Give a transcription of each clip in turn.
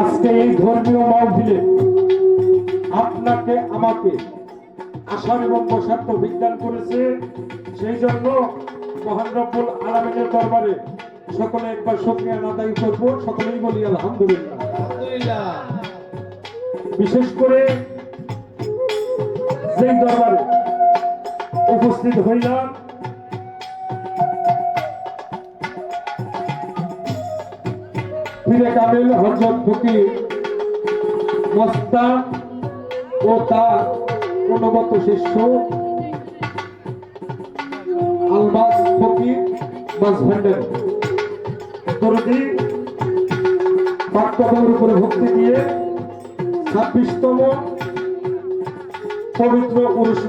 আজকে এই ধর্মীয় মাহফিলে আপনাকে আমাকে আসার এবং বসার বিজ্ঞান করেছে। সেই জন্য মহান রব্বুল আলমিনের দরবারে সকলে একবার সক্রিয়া আদায় করব। সকলেই বলি আলহামদুলিল্লাহ। বিশেষ করে যেই দরবারে উপস্থিত হইলাম ফিরে কামিল হজরত ফকির। মস্তা ও তার অনুগত শিষ্য। আলমাস ফকির মাঝভান্ডার দরদি পাঠ্যক্রমের উপরে ভক্তি দিয়ে ছাব্বিশতম পবিত্র পুরুষ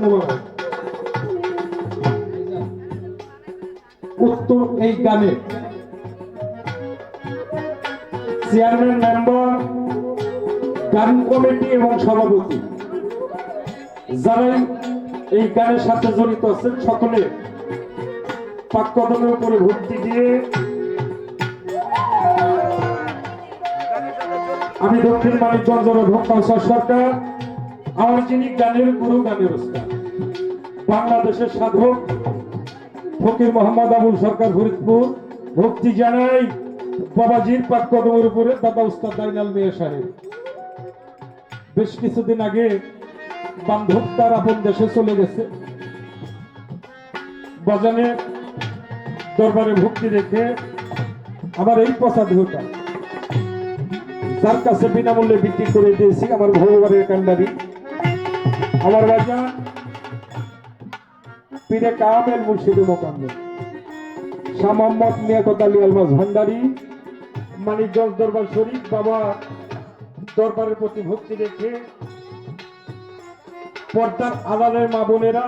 উত্তর এই গানে চেয়ারম্যান, মেম্বার, গান কমিটি এবং সভাপতি। যারাই এই গানের সাথে জড়িত আছেন, সকলে পাককদমের উপরে ভর্তি দিয়ে আমি দক্ষিণ মানিকগঞ্জ ভক্তাংশার সরকার আমার যিনি গানের গুরু গানের ওস্তাদ বাংলাদেশের সাধক ফকির মোহাম্মদ আবুল সরকার ফরিদপুর, ভক্তি জানাই। বাবাজির পাক কদমের উপরে দাদা উস্তাদ দাইনাল মিয়া সাহেব। বেশ কিছুদিন আগে বান্ধব তার আপন দেশে চলে গেছে। বাজানে দরবারে ভক্তি রেখে আমার এই পচা দেহটা। যার কাছে বিনামূল্যে বিক্রি করে দিয়েছি আমার ভগবানের কান্ডারি। আমার বাজান পীরে কামেল মুর্শিদ মোকাম্মেল। শাহ মোহাম্মদ মিয়াকত আলী আলমাজ ভান্ডারি। মানিকগঞ্জ দরবার শরীফ বাবা দরবারের প্রতি ভক্তি রেখে পর্দার আদালের মা বোনেরা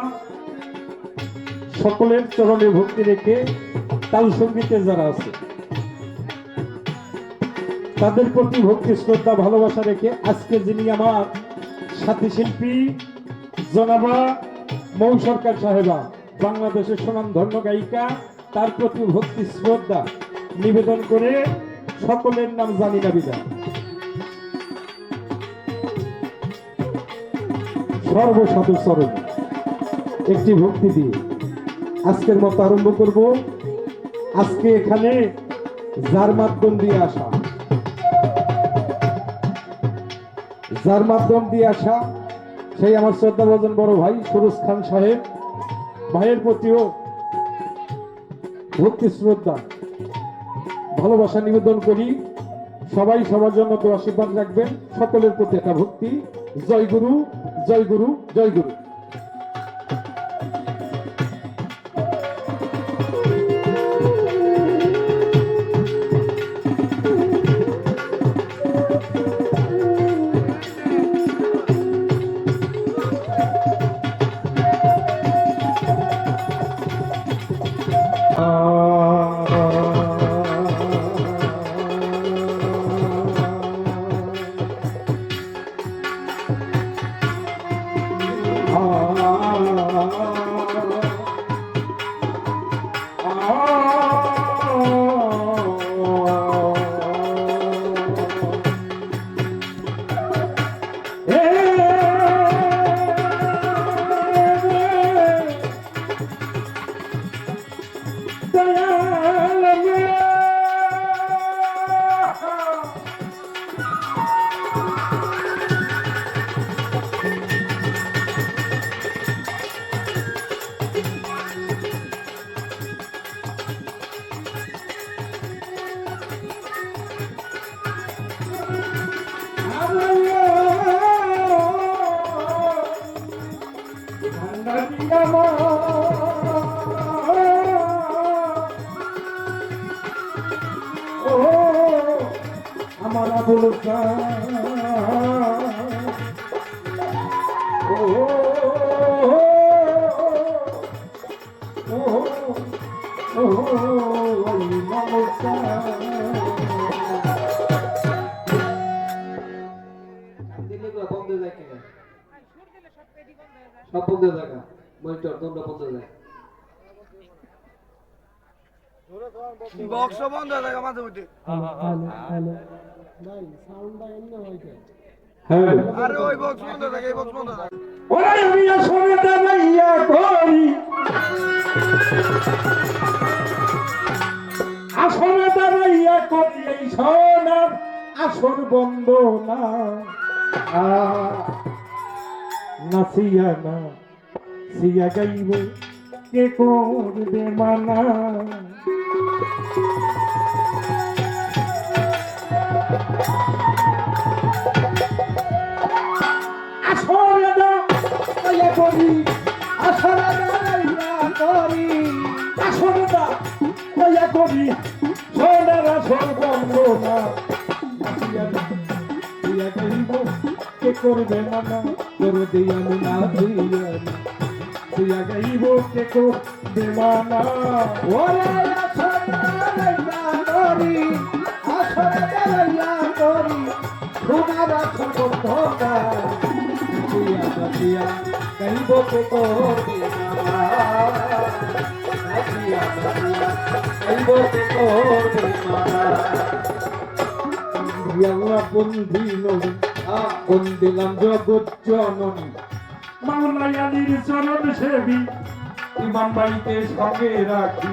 সকলের চরণে ভক্তি রেখে তাল সঙ্গীতে যারা আছে, তাদের প্রতি ভক্তি, শ্রদ্ধা, ভালোবাসা রেখে আজকে যিনি আমার সাথী শিল্পী জনাবা মৌ সরকার সাহেবা, বাংলাদেশের সুনাম ধন্য গায়িকা, তার প্রতি ভক্তি, শ্রদ্ধা নিবেদন করে সকলের নাম জানি না বিদা সর্বসাধু চরণ একটি ভক্তি দিয়ে আজকের মতো আরম্ভ করব। আজকে এখানে যার মাধ্যম দিয়ে আসা। যার মাধ্যম দিয়ে আসা, সেই আমার শ্রদ্ধাভাজন বড় ভাই সুরজ খান সাহেব। ভাইয়ের প্রতিও ভক্তি শ্রদ্ধা। ভালোবাসা নিবেদন করি। সবাই সবার জন্য তো আশীর্বাদ রাখবেন। সকলের প্রতি একটা ভক্তি। জয় গুরু জয় গুরু জয় গুরু। মনিটর তোমরা বন্ধ হয়ে যায়। বক্স বন্ধ হয়ে থাকে মাঝে মধ্যে হ্যাঁ আরে ওই বক্স বন্ধ থাকে এই বক্স বন্ধ থাকে। ওরে আমি দাঁড়াইয়া করি। আসলে দাঁড়াইয়া করি এই সোনার আসর বন্ধ না। নাসিয়া না। সিয়া গাইব, কে করবে মানা? করি আসলে দাঁড়াইয়া করি। আসলে দাঁড়াইয়া করি, সোনার আসর বন্ধ না। করবে মানা? করে দিয়া আমি না দিয়া দিয়া গাইব কে করবে মানা ওরে আসরাইয়া করি আসরাইয়া করি সোনার আসর বন্ধ না দিয়া দিয়া গাইব কে করবে মানা দিয়া দিয়া গাইব কে করবে মানা আল্লাহ বন্ধি নবী কোন দিলাম জগৎ জননী। মাওলায়ালির চরণ সেবী। ইমাম বাড়িতে সঙ্গে রাখি।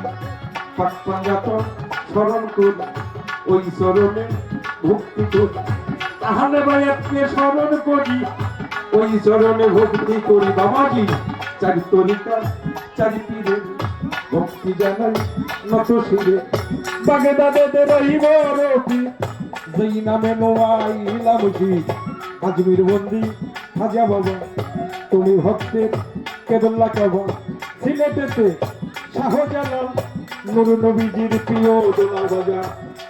পাক স্মরণ করি। ওই চরণে ভক্তি করি। তাহলে বায়াতকে স্মরণ করি। ওই চরণে ভক্তি করি বাবাজি। চারি তরিকা চারি ভক্তি জানাই নত শিরে বাগে দাদে রহিব রবি যেই নামে নোয়াইলাম আজমির বন্দি, হাজা বাবা। তুমি ভক্তের কেবল্লা কাবা সিলেটেতে শাহজালাল নুর নবীজির প্রিয় দোলার বাজা।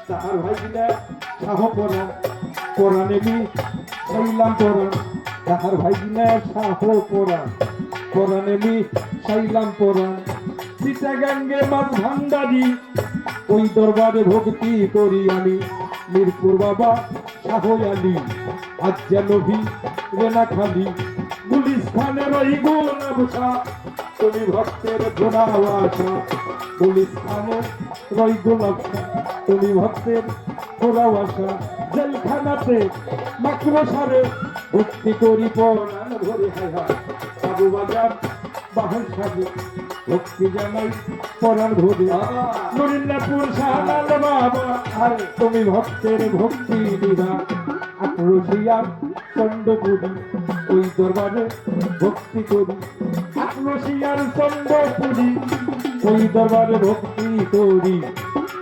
তাহার ভাইজিনা শাহ পরাণ কোরআনে বি সাইলাম পরাণ। তাহার ভাইজিনা শাহ পরাণ কোরআনে বি সাইলাম পরাণ। চিটাগাঙ্গে মাছ ভান্ডারি, ওই দরবারে ভক্তি করি আমি। মিরপুর বাবা শাহ আলী আজ যেন ভি রেনা খালি গুলিস্তানের ওই গোলাবসা তুমি ভক্তের ঘোড়াওয়াসা গুলিস্তানের ওই গোলাবসা তুমি ভক্তের ঘোড়াওয়াসা জেলখানাতে মাকড়সারে ভক্তি করি পরাণ ধরে হায় হায়। বাজার বাহার সাজে ভক্তি জানাই পরাণ ধরে। নরিন্দাপুর শাহাল বাবা আর তুমি ভক্তের ভক্তি দিবা আক্রোশিয়ার চন্দ্রপুরী। ওই দরবারে ভক্তি করি। আক্রোশিয়ার চন্দ্রপুরী ওই দরবারে ভক্তি করি।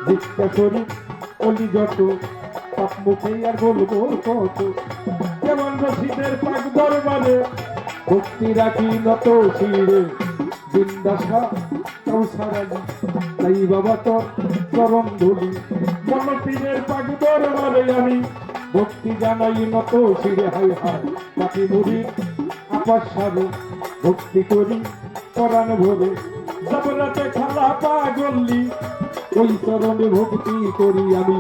দীক্ষা করি, অলি যত পাপ মুখে আর বলব কত। যেমন রশিদের পাক দরবারে ভক্তি রাখি নত শিরে। বিন্দাসা কৌসারালি তাই বাবা তোর চরণ ধুলি। মনপীরের পাক দরবারে আমি ভক্তি জানাই নত শিরে হাই হাই পাখি মুড়ির আপাস সারে, ভক্তি করি, পরাণ ভরে। জবরাতে খালা পাগল্লি ওই চরণে ভক্তি করি আমি।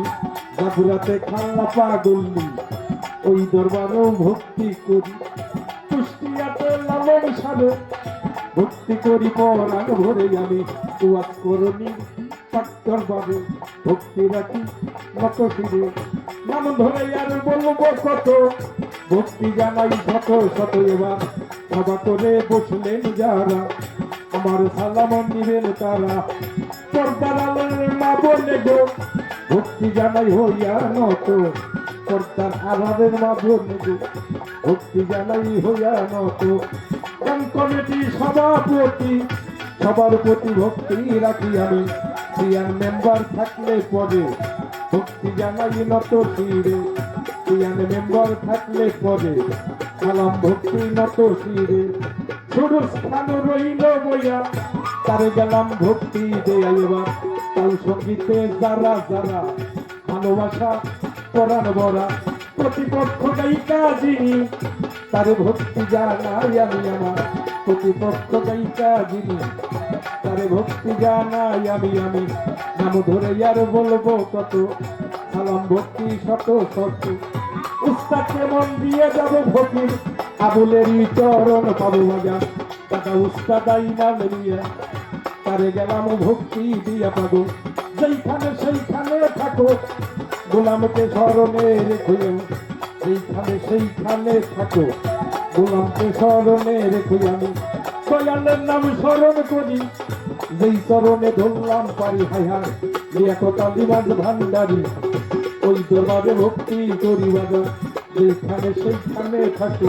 জাফরাতে খাল্লা পাগল্লি ওই দরবারেও ভক্তি করি। কুষ্টিয়াতে লালন সারে, ভক্তি করি, পরাণ ভরে আমি। ওয়াজ করনি পাক দরবারে, ভক্তি রাখি মত ফিরে নাম ধরে আর বলব কত। ভক্তি জানাই শত শত এবার। সভা করে বসলেন যারা, আমার সালাম নিবেন তারা। পর্দার আলের মা বলে গো, ভক্তি জানাই হইয়া নত। পর্দার আলাদের মা বলে গো, ভক্তি জানাই হইয়া নত। কমিটি সভাপতি, সবার প্রতি ভক্তি রাখি আমি। সিয়ার মেম্বার থাকলে পরে। ভক্তি জানাই নত শিরে সিয়ান মেম্বার থাকলে পরে সালাম ভক্তি নত শিরে ছোট স্থান রইল বইয়া, তারে গেলাম ভক্তি দেয়া তাল সঙ্গীতে যারা যারা ভালোবাসা পরাণ বরা, প্রতিপক্ষ গায়িকা যিনি, তার ভক্তি জানাই আমি আমার। প্রতিপক্ষ গায়িকা যিনি, তার ভক্তি জানাই আমি আমি। নাম ধরে আর বলব কত? সালাম ভক্তি শত শত। উস্তাদকে মন দিয়ে যাব ফকির। আবুলেরই চরণ পাবো মজা। টাকা উস্তাদ আইনাল নিয়ে তারে গেলাম ভক্তি দিয়া পাবো। যেইখানে সেইখানে থাকো। গোলামকে স্মরণে রেখো সেইখানে সেইখানে থাকো। গোলামকে স্মরণে রেখো আমি। দয়ালের নাম স্মরণ করি। যেই চরণে ধরলাম পারি হাই হাই লিয়াকতা লিবাজ ভান্ডারি ওই দরবারে ভক্তি করি বাজা যেখানে সেইখানে থাকো।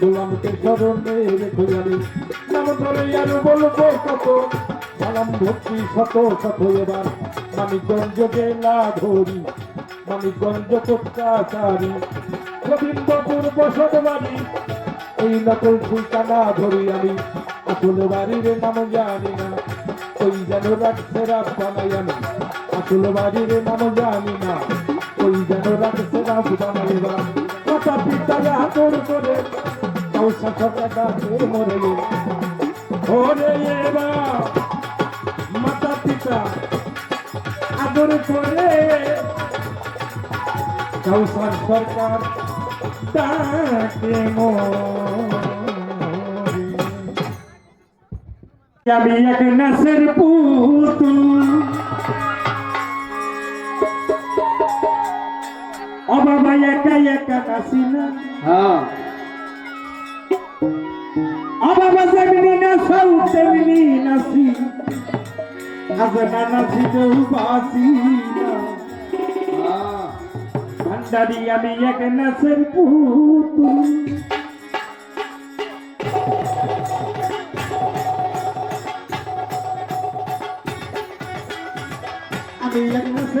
গোলামকে স্মরণে রেখো আমি নাম ধরে আর বলব কত, সালাম ভক্তি শত শত এবার। মানিকগঞ্জ গেলা ধরি, মানিকগঞ্জ কোটকাচারি গোবিন্দপুর বসত বাড়ি এই নকল ঠিকানা ধরি আমি। আসলে বাড়ির নাম জানি না। ওই যেন রাখছে রাত বানাই আমি আসলে বাড়ির নাম জানি না। ওই যেন রাখছে রাত বানাই বা মাতা পিতারে হাতর করে তাও কাউসা সকাটা মরে ওরে এবার মাতা পিতা, আদর করে। কাউসার সরকার তাকে মোরে। আমি এক নাসের পুতুল ও বাবা একা একা নাসি না ও বাবা যেমনি নাসাও তেমনি নাসি আজ না নাসিতেও বাসি ভান্ডারি আমি এক নাচের পুতুল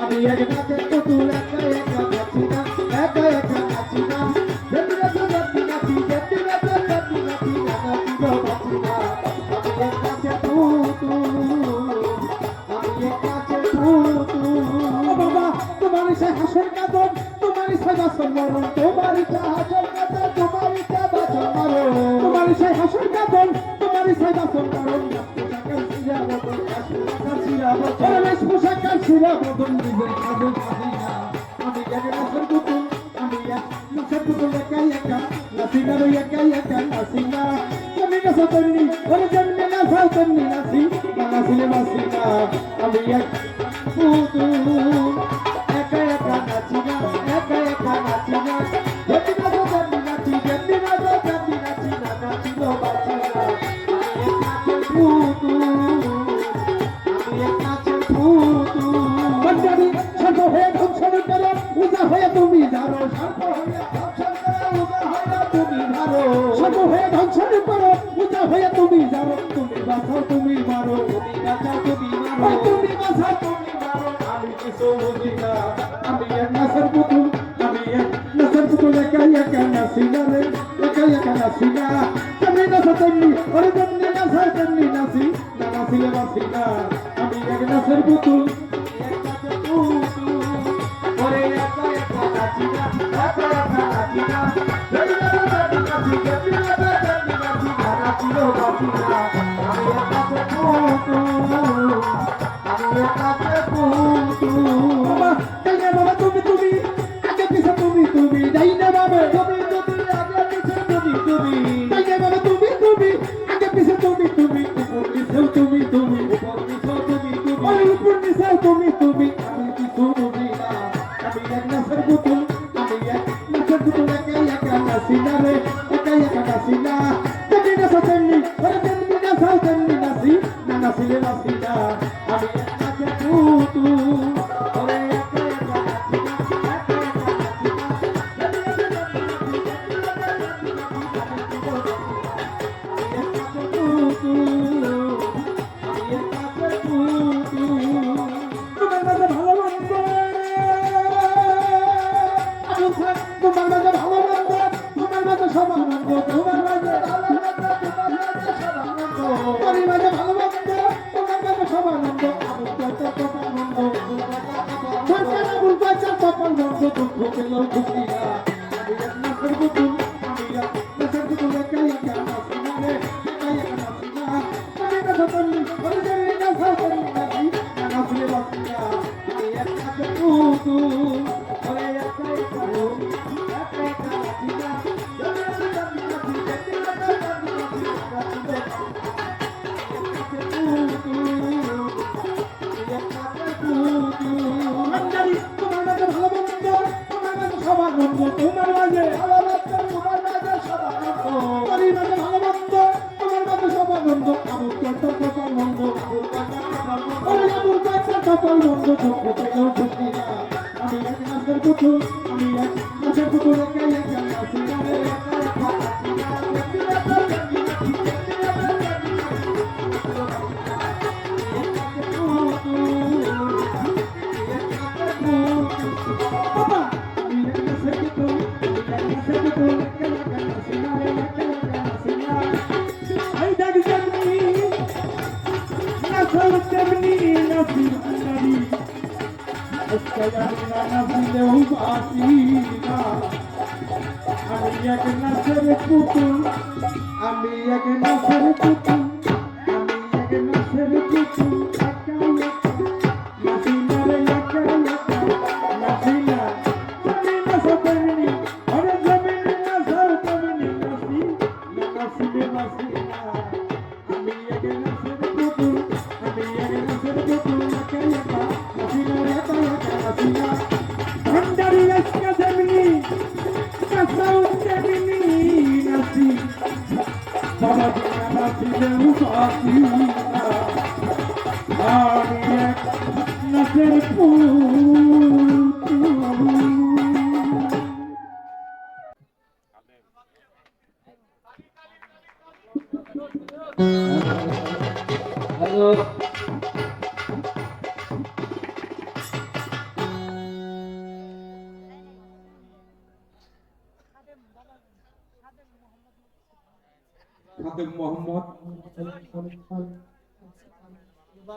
আমি এক নাচের পুতুল একা একা নাচি না একা একা নাচি না বাসন মরণ তোমার সে হাসর কাদন তোমার সে বাসন মরণ তোমার সে হাসর কাদন তোমার সে বাসন মরণ পোশাকার শিরা বদন নিজের কাজে খাবি না আমি এক নাচের পুতুল আমি এক নাচের পুতুল একা একা। নাচি না একা একা নাচি না। তুমি ওরে যেমনি নাচাও তেমনি নাচি না নাচিলে আমি এক পুতুল আমি কিছু বুঝি না আমি এক নজর Thank you.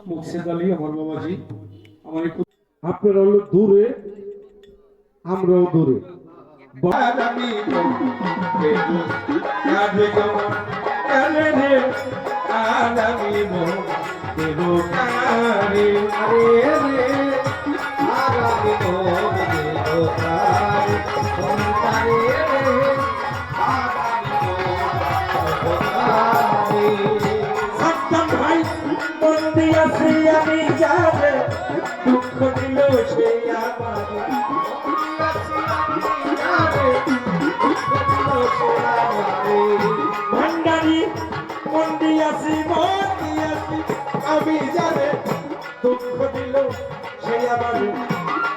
মুকসেদ আলী আমার বাবাজি আমার আপনারা হলো দূরে আমরাও দূরে। আরে রে। ভান্ডারি মন্ডিয়াসি মন্ডিয়াসি আমি যাবে দুঃখ দিল সে আবার।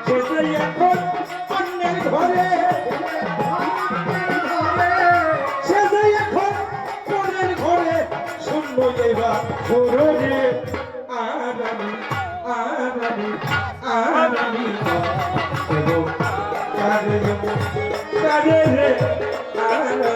সে এখন অন্যের ঘরে। সে এখন অন্যের ঘরে। শূন্য এবার ঘরে কাদের কাদের কাদের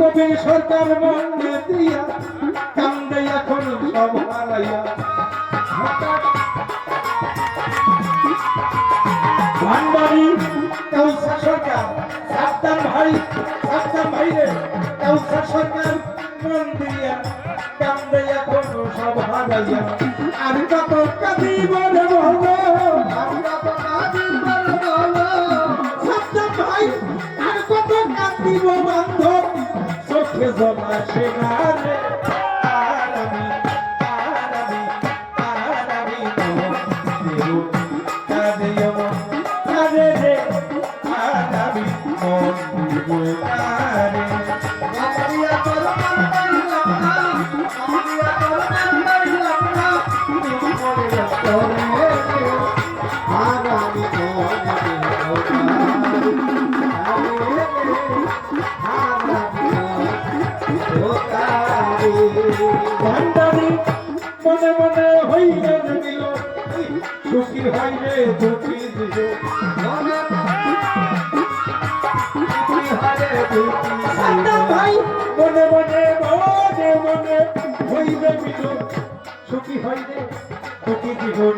কবি সরকার মনে দিয়া কান্দে এখন সব হারাইয়া ভান্ডারি কাউসা সরকার সাদ্দাম ভাই সাদ্দাম ভাই রে কাউসা সরকার মন দিয়া কান্দে এখন সব হারাইয়া আর কত কাঁদিব রে বলো আমরা তো কাজী বলব সাদ্দাম ভাই আর কত কাঁদিব বান্ধব চোখে জমা সে রে আর আমি আর আমি আর আমি সাদ্দাম ভাই, মনে মনে মনে মনে হইলে দিল সুখী হইলে দুঃখী জীবন।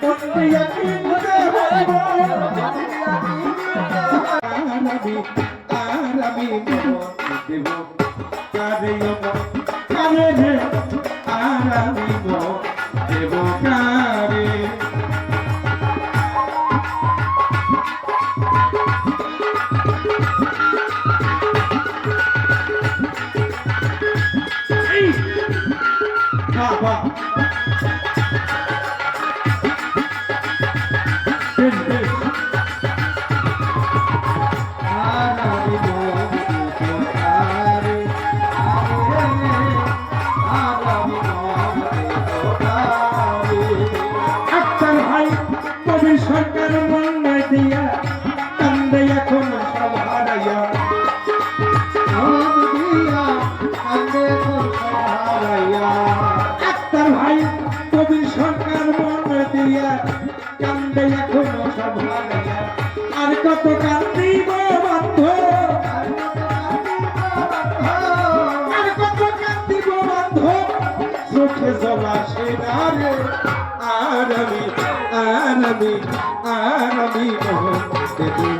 মন দিয়া কি মনে হইব আরামি আরামি দেব। কারে কারে রে আর আরবি আরবি আমি